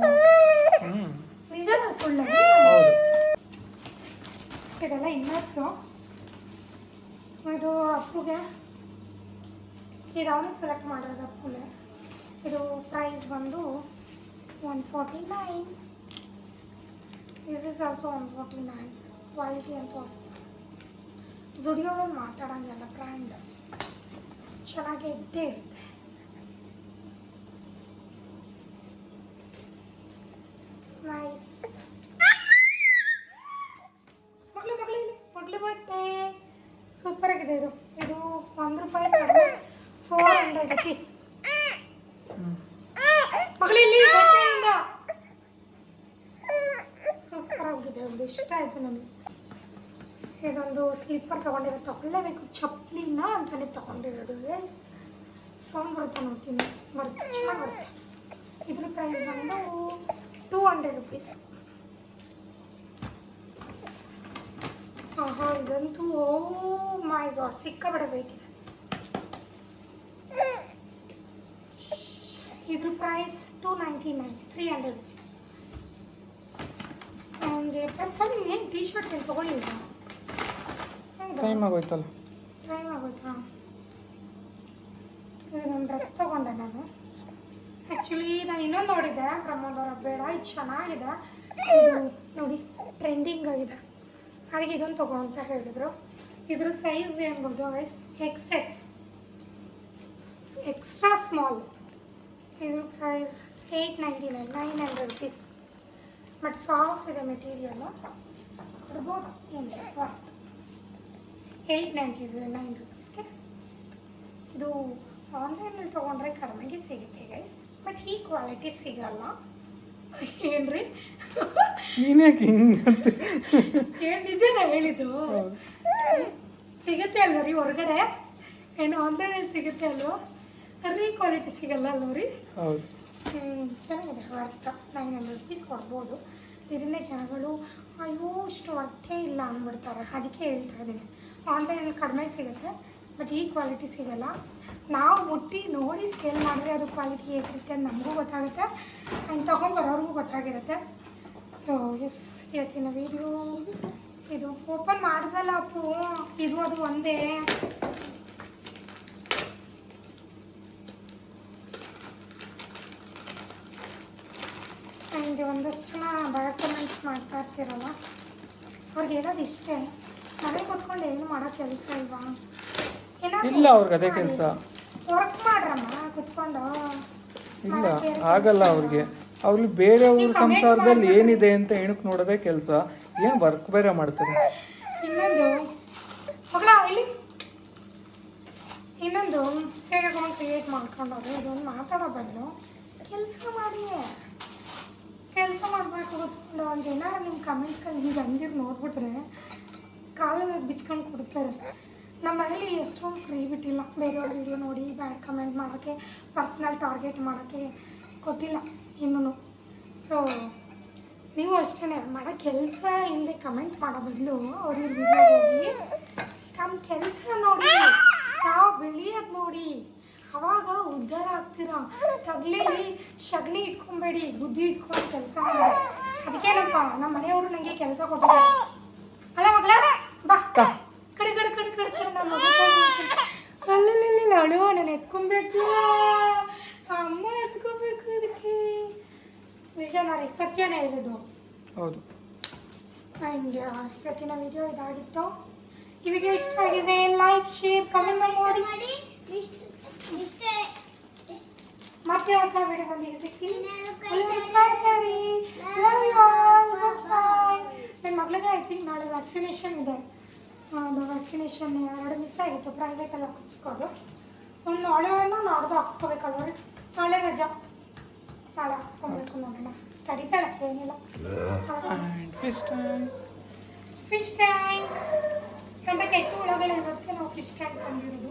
Speaker 1: ನಿಜನ ಸುಳ್ಳು? ಇದೆಲ್ಲ ಇನ್ನರ್ಸು. ಇದು ಅಪ್ಪುಗೆ. ಇದು ಅವನು ಸೆಲೆಕ್ಟ್ ಮಾಡಿರೋದು ಅಪ್ಪುಗೆ. ಇದು ಪ್ರೈಸ್ ಬಂದು one forty nine this is also one forty nine quality ಅಂತ ಜುಡಿಯೋದಲ್ಲಿ ಮಾತಾಡೋಂಗಿಲ್ಲ ಬ್ರ್ಯಾಂಡ್ ಚೆನ್ನಾಗೇ ಇದ್ದೇ ಇರುತ್ತೆ ನೈಸ್ ಮಗಳು ಮಗಳು ಇಲ್ಲಿ, ಮಗಳು ಬಟ್ಟೆ ಸೂಪರ್ ಆಗಿದೆ ಇದು. ಇದು ಒಂದು ರೂಪಾಯಿ ಫೋರ್ ಹಂಡ್ರೆಡ್ ರುಪೀಸ್ ಮಗಳು ಇಲ್ಲಿ ಬಟ್ಟೆಯಿಂದ ಸೂಪರ್ ಆಗಿದೆ ಒಂದು ನನಗೆ ಇದೊಂದು ಸ್ಲಿಪ್ಪರ್ ತೊಗೊಂಡಿರೋದು. ತಗೊಳ್ಳೇಬೇಕು. ಚಪ್ಪಲಿನ ಅಂತಾನೆ ತೊಗೊಂಡಿರೋದು. ಎಸ್ ಸೌಂಡ್ ಬರುತ್ತೆ ನೋಡ್ತೀನಿ. ಬರುತ್ತೆ. ಚೆನ್ನಾಗಿ ಬರುತ್ತೆ. ಇದ್ರ ಪ್ರೈಸ್ ಬಂದು ಟೂ ಹಂಡ್ರೆಡ್ ರುಪೀಸ್ ಆಹಾ, ಇದಂತೂ ಓ ಮೈ ಗಾಡ್ ಸಿಕ್ಕಾಬಡೆ ಬೇಕಿದೆ ಇದ್ರ price two ninety nine three hundred rupees ನನಗೆ ಪರ್ಪಲ್ ಏನು ಟೀ ಶರ್ಟ್ ಏನು ತೊಗೊಂಡಿಲ್ಲ
Speaker 2: ಟೈಮ್ ಆಗೋಯ್ತಲ್ಲ.
Speaker 1: ಟೈಮ್ ಆಗೋಯ್ತಾ? ಇದೊಂದು ಡ್ರೆಸ್ ತೊಗೊಂಡೆ ನಾನು. ಆ್ಯಕ್ಚುಲಿ ನಾನು ಇನ್ನೊಂದು ನೋಡಿದ್ದೆ. ಪ್ರಮೋದ್ ಅವರ ಬೇಡ ಇದು. ಚೆನ್ನಾಗಿದೆ. ಇದು ನೋಡಿ ಟ್ರೆಂಡಿಂಗ್ ಆಗಿದೆ. ಅದಕ್ಕೆ ಇದೊಂದು ತಗೋ ಅಂತ ಹೇಳಿದರು. ಇದ್ರ ಸೈಜ್ ಏನು ಗೊತ್ತು wise X S extra small ಇದ್ರ price eight ninety nine nine hundred rupees but soft ಇದೆ ಮೆಟೀರಿಯಲ್ಲು ಕೊಡ್ಬೋದು ಏನು ವರ್ತ್ ಏಯ್ಟ್ ನೈಂಟಿ ನೈನ್ ರುಪೀಸ್ಗೆ ಇದು ಆನ್ಲೈನಲ್ಲಿ ತೊಗೊಂಡ್ರೆ ಕಡಿಮೆಗೆ ಸಿಗುತ್ತೆ ಗೈಸ್ ಬಟ್ ಈ ಕ್ವಾಲಿಟಿ ಸಿಗಲ್ಲ. ಏನ್ರಿ?
Speaker 2: ನೀನ್ಯಾಕೆ ಹಿಂಗಂತ?
Speaker 1: ಏನು ನಿಜನ ಹೇಳಿದ್ದು? ಸಿಗುತ್ತೆ ಅಲ್ವ ರೀ ಹೊರಗಡೆ? ಏನು ಆನ್ಲೈನಲ್ಲಿ ಸಿಗುತ್ತೆ ಅಲ್ವ? ಅದೇ ಕ್ವಾಲಿಟಿ ಸಿಗಲ್ಲ ಅಲ್ವ ರೀ?
Speaker 2: ಹೌದು.
Speaker 1: ಚೆನ್ನಾಗಿದೆ ವರ್ತ ನೈನ್ ಹಂಡ್ರೆಡ್ ರುಪೀಸ್ ಕೊಡ್ಬೋದು. ಇದನ್ನೇ ಜನಗಳು, ಅಯ್ಯೋ, ಇಷ್ಟು ಅರ್ಥೇ ಇಲ್ಲ ಅಂದ್ಬಿಡ್ತಾರೆ. ಅದಕ್ಕೆ ಹೇಳ್ತಾ ಇದ್ದೀನಿ. ಆನ್ಲೈನಲ್ಲಿ ಕಡಿಮೆ ಸಿಗುತ್ತೆ ಬಟ್ ಈ ಕ್ವಾಲಿಟಿ ಸಿಗೋಲ್ಲ. ನಾವು ಮುಟ್ಟಿ ನೋಡಿ ಸ್ಕೇಲ್ ಮಾಡಿದ್ರೆ ಅದು ಕ್ವಾಲಿಟಿ ಹೇಗಿರುತ್ತೆ ಅಂತ ನಮಗೂ ಗೊತ್ತಾಗುತ್ತೆ ಆ್ಯಂಡ್ ತೊಗೊಂಬರೋರ್ಗೂ ಗೊತ್ತಾಗಿರುತ್ತೆ. ಸೊ ಎಸ್ ಇವತ್ತಿನ ವೀಡಿಯೋ ಇದು ಓಪನ್ ಮಾಡಿದ್ರಲ್ಲ ಅಪ್ಪು. ಇದು ಅದು ಒಂದೇ. ಆ್ಯಂಡ್ ಒಂದಷ್ಟು ಜನ ಬ್ಯಾಡ್ ಕಮೆಂಟ್ಸ್ ಮಾಡ್ತಾ ಇರ್ತೀರಲ್ಲ ಅವ್ರಿಗೆ ಹೇಳೋದು ಇಷ್ಟೇ. ಮನೆ ಕೂತ್ಕೊಂಡು ಏನು ಮಾಡೋ ಕೆಲಸ ಇಲ್ವಾ?
Speaker 2: ಇಲ್ಲ ಅವ್ರಿಗೆ ಅದೇ ಕೆಲಸ.
Speaker 1: ವರ್ಕ್ ಮಾಡ್ರಮ್ಮ ಕುತ್ಕೊಂಡು.
Speaker 2: ಇಲ್ಲ ಆಗಲ್ಲ ಅವ್ರಿಗೆ. ಅವ್ರಿಗೆ ಬೇರೆಯವ್ರ ಸಂಸಾರದಲ್ಲಿ ಏನಿದೆ ಅಂತ ಹೆಣಕ್ ನೋಡೋದೇ ಕೆಲಸ. ಏನು ವರ್ಕ್ ಬೇರೆ ಮಾಡ್ತಾರೆ?
Speaker 1: ಇನ್ನೊಂದು ಮಗಳ ಇಲ್ಲಿ. ಇನ್ನೊಂದು ಹೇಗೆ ಕ್ರಿಯೇಟ್ ಕ್ರಿಯೇಟ್ ಮಾಡ್ಕೊಂಡವ್ರೆ ಇದೊಂದು ಮಾತಾಡೋ ಬದಲು ಕೆಲಸ ಮಾಡಿ ಕೆಲಸ ಮಾಡಬೇಕು ಒಂದು ಏನಾರು ನಿಮ್ಮ ಕಮೆಂಟ್ಸ್ಗಳು ಹಿಂಗೆ ಹಂಗಿರು ನೋಡ್ಬಿಟ್ರೆ ಕಾಲು ಬಿಚ್ಕೊಂಡು ಕೊಡ್ತಾರೆ. ನಮ್ಮ ಮನೇಲಿ ಎಷ್ಟೊಂದು ಫ್ರೀ ಬಿಟ್ಟಿಲ್ಲ ಬೇರೆಯವ್ರ ವೀಡಿಯೋ ನೋಡಿ ಬ್ಯಾಡ್ ಕಮೆಂಟ್ ಮಾಡೋಕ್ಕೆ ಪರ್ಸ್ನಲ್ ಟಾರ್ಗೆಟ್ ಮಾಡೋಕ್ಕೆ ಗೊತ್ತಿಲ್ಲ ಇನ್ನೂ ಸೊ ನೀವು ಅಷ್ಟೇ ಮಾಡೋ ಕೆಲಸ ಇಲ್ಲದೆ ಕಮೆಂಟ್ ಮಾಡೋ ಬದಲು ಅವ್ರಿಗೆ ಹೋಗಿ ತಮ್ಮ ಕೆಲಸ ನೋಡಿ, ತಾವು ಬೆಳೆಯೋದು ನೋಡಿ. ಅವಾಗ ಉದ್ಧಾರ ಆಗ್ತೀರಾ? ತಗ್ಲೇಲಿ ಸಗಣಿ ಇಟ್ಕೊಬೇಡಿ ಬುದ್ಧಿ ಇಟ್ಕೊಂಡು ಕೆಲಸ ಮಾಡಿ. ಅದಕ್ಕೇನಪ್ಪ ನಮ್ಮ ಮನೆಯವರು ನನಗೆ ಕೆಲಸ ಕೊಟ್ಟಿದ್ದಾರೆ ಅಲ್ಲ ಮಗಳ ಬಾ. ಕಡೆ ಕಡೆ ಕಡೆ ಕಡೆ ಕಡೆ ನಮ್ಮ ಅಲ್ಲಲ್ಲಿ ಅಳುವ ನಾನು ಎತ್ಕೊಬೇಕು. ಅಮ್ಮ ಎತ್ಕೋಬೇಕು ಅದಕ್ಕೆ. ನಿಜ ರೀ ಸತ್ಯನೇ ಹೇಳಿದ್ದು.
Speaker 2: ಹೌದು.
Speaker 1: ಆ್ಯಂಡ್ ಇವತ್ತಿನ ವಿಡಿಯೋ ಇದಾಗಿತ್ತು. ಈ ವಿಡಿಯೋ ಇಷ್ಟ ಆಗಿದೆ ಲೈಕ್ ಶೇರ್ ಕಮೆಂಟ್ ಮಾಡಿ. ಮತ್ತೆ ಹೊಸ ವಿಡಿಯೋ ಬಂದಿಗೆ ಸಿಗ್ತೀನಿ ನನ್ನ ಮಗಳಿಗೆ ಐ ಥಿಂಕ್ ನಾಳೆ ವ್ಯಾಕ್ಸಿನೇಷನ್ ಇದೆ. ಅದು ವ್ಯಾಕ್ಸಿನೇಷನ್ ಎರಡು ಮಿಸ್ ಆಗಿತ್ತು ಪ್ರೈವೇಟಲ್ಲಿ ಹಾಕ್ಸ್ಬೇಕು ಅದು. ಒಂದು ನಾಳೆನೋ ನಾಡ್ದು ಹಾಕ್ಸ್ಕೋಬೇಕಲ್ವ ರೀ ನಾಳೆ ರಜಾ. ನಾಳೆ ಹಾಕ್ಸ್ಕೊಬೇಕು ನೋಡೋಣ. ಕಡಿತಾಳೆ ಏನಿಲ್ಲ.
Speaker 2: ಫಿಶ್ ಟೈಮ್
Speaker 1: ಫಿಶ್ ಟ್ಯಾಂಕ್ ಅಂತ ಕೆಟ್ಟ ಹುಳಗಳಿರೋದಕ್ಕೆ ನಾವು ಫಿಶ್ ಟ್ಯಾಂಕ್ ತಂದಿರೋದು.